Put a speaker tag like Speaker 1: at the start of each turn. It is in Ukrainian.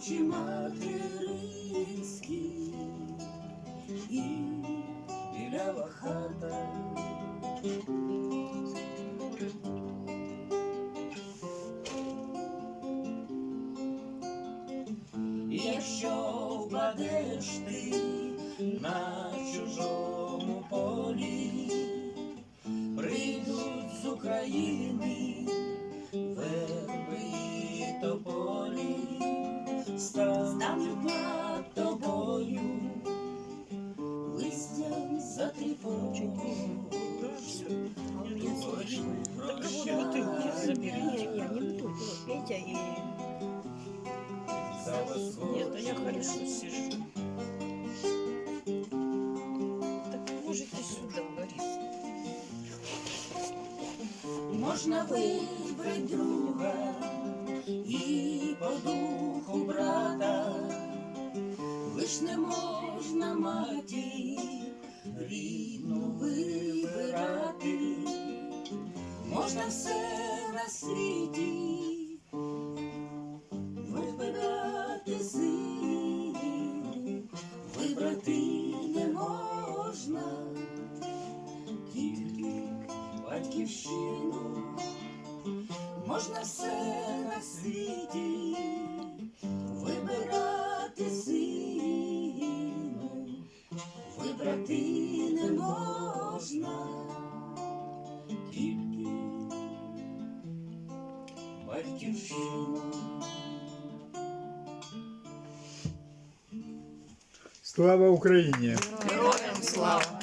Speaker 1: очі материнські і білява хата. Якщо впадеш ти на чужому полі, прийдуть з України стануть над тобою, листям затріпочуть.
Speaker 2: Только вот бутылки заберите. Не, не, не бутылки. Вот Петя и... Нет, а я хорошо сижу. Так можете сюда, Борис.
Speaker 1: Можна вибрать матір рідну вибирати, можна все на світі вибирати сині, вибрати не можна. Тільки батьківщину, можна все вибрати не можна тільки батьківщина.
Speaker 3: Слава Україні!
Speaker 2: Героям слава!